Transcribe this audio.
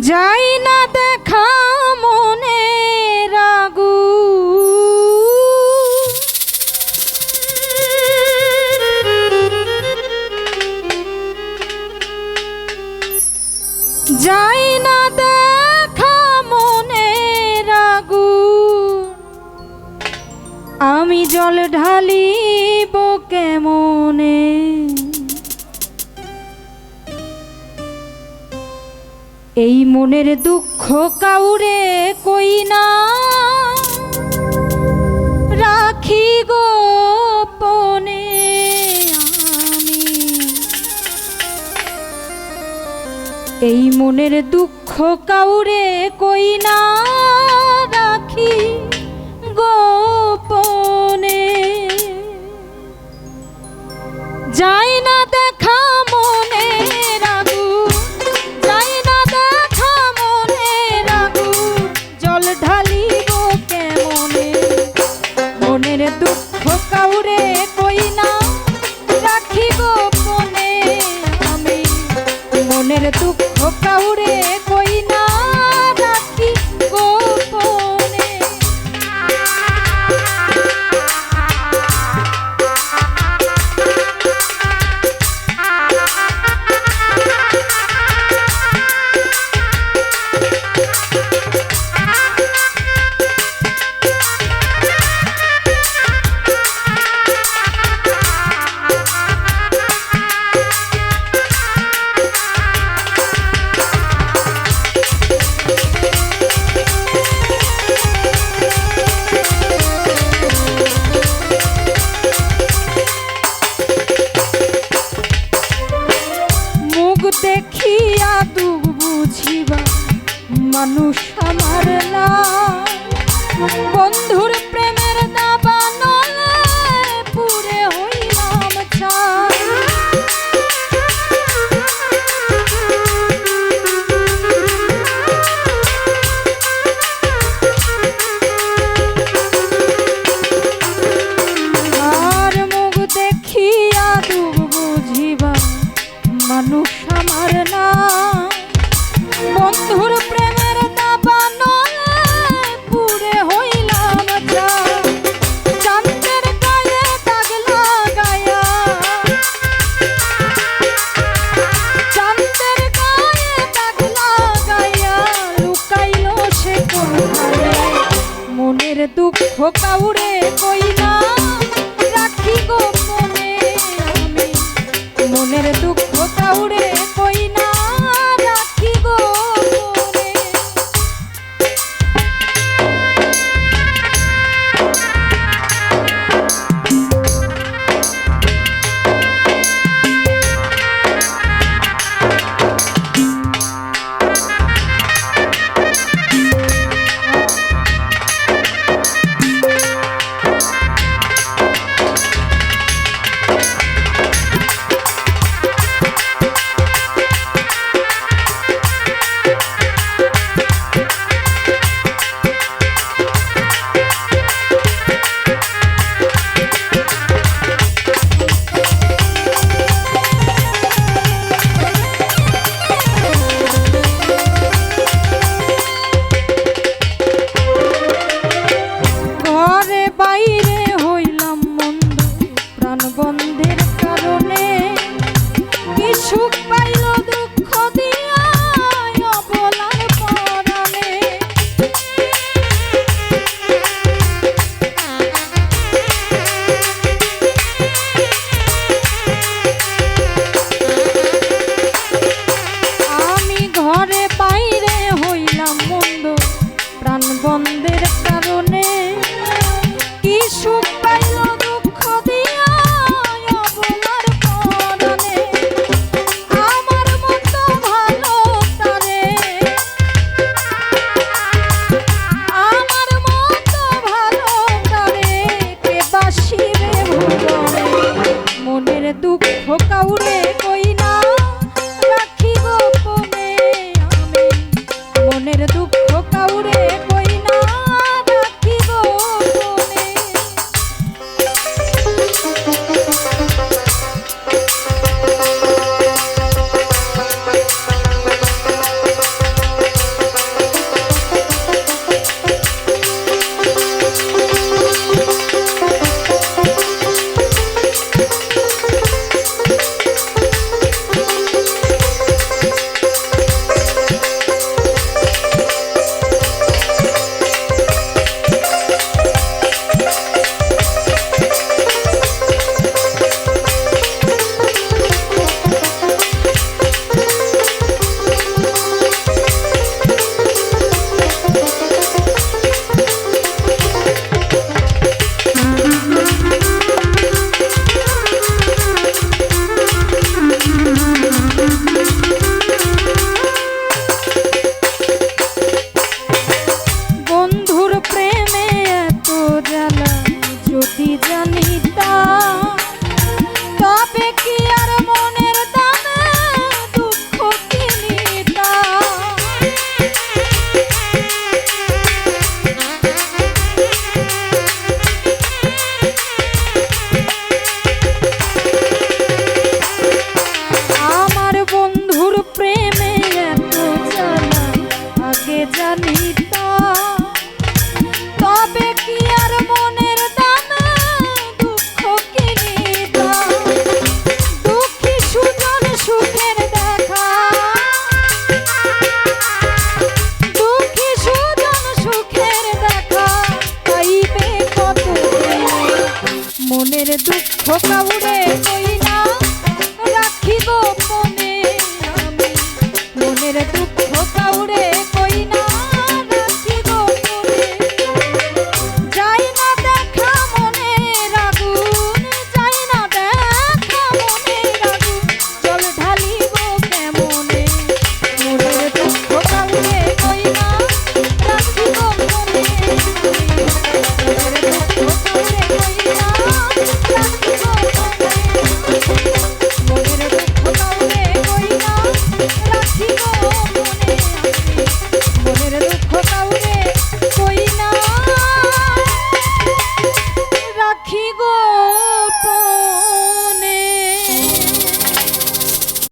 যাই না দেখা মনে রাগু। যাই না দেখা মনে রাগু। আমি জল ঢালিব কেমনে? এই মনের দুঃখ কাউরে কই না? রাখি গোপনে আমি। এই মনের দুঃখ কাউরে কই না? রাখি গোপনে। যাই না কাউরে কই না? রাখি গোপনে আমি। মনের দুঃখ কাউরে বন্ধুর দুঃখ কাউরে কই জানিত তবে কি আর মনের দানা, দুঃখ কিনিত দুঃখী সুজন সুখের দেখা। দুঃখী সুজন সুখের দেখা। পাইবে কত মনের দুঃখ কাউরে কই না, রাখিব মনে মনের দুঃখ কাউরে